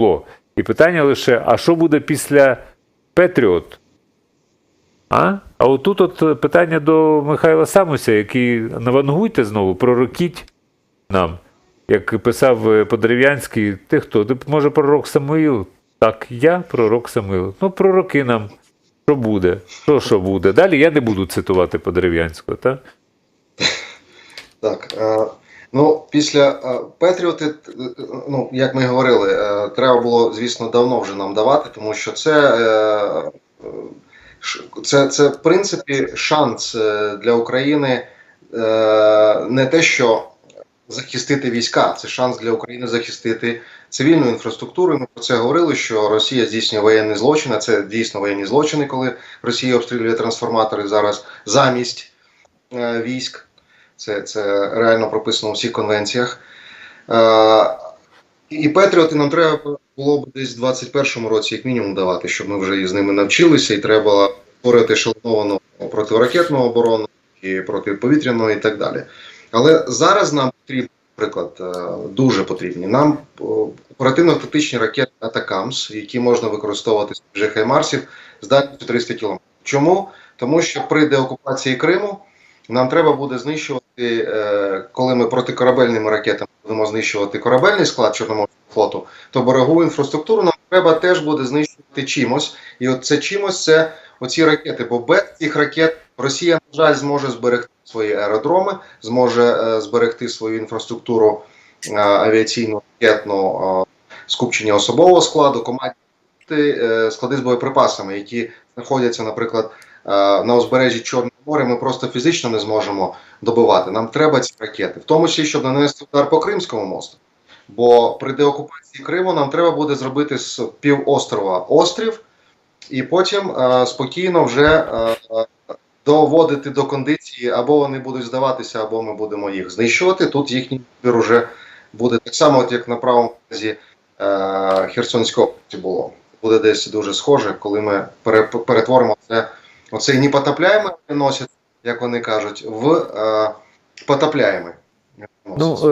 О, і питання лише: а що буде після Петріот? А? А отут от питання до Михайла Самуся, який навангуйте знову, пророкіть нам. Як писав е, Подерев'янський, ти хто? Ти, може, пророк Самуїл? Так, я пророк Самуїл. Ну, пророки нам. Що буде? Що що буде? Далі я не буду цитувати Подерев'янського, так? Так. Е, ну, після е, Петріоти, е, ну, як ми говорили, е, треба було, звісно, давно вже нам давати, тому що це, е, е, це, це в принципі, шанс е, для України е, не те, що захистити війська, це шанс для України захистити цивільну інфраструктуру. Ми про це говорили, що Росія здійснює воєнні злочини. Це дійсно воєнні злочини, коли Росія обстрілює трансформатори зараз замість е, військ. Це, це реально прописано у всіх конвенціях. Е, і Петріоти нам треба було б десь в 21-му році, як мінімум, давати, щоб ми вже із ними навчилися, і треба створити шалоновану противоракетну оборону і протиповітряну, і так далі. Але зараз нам потрібно, наприклад, е, дуже потрібні нам о, оперативно-тактичні ракети Атакамс, які можна використовувати з Хаймарсів з дальністю 300 км. Чому? Тому що при деокупації Криму нам треба буде знищувати, е, коли ми протикорабельними ракетами будемо знищувати корабельний склад Чорноморського флоту, то берегову інфраструктуру нам треба теж буде знищувати чимось. І от це чимось це оці ракети. Бо без цих ракет Росія, на жаль, зможе зберегти свої аеродроми, зможе е, зберегти свою інфраструктуру е, авіаційну ракетну скупчення особового складу, командні е, склади з боєприпасами, які знаходяться, наприклад, на узбережжі Чорного моря, ми просто фізично не зможемо добивати. Нам треба ці ракети, в тому числі, щоб нанести удар по Кримському мосту. Бо при деокупації Криму нам треба буде зробити з півострова острів, і потім е, спокійно вже е, е, доводити до кондиції, або вони будуть здаватися, або ми будемо їх знищувати. Тут їхній вибір уже буде так само, от як на правому е, Херсонської області було. Буде десь дуже схоже, коли ми пере, перетворимо це, оцей непотопляємий носять, як вони кажуть, в е, потопляємий. Ну, е,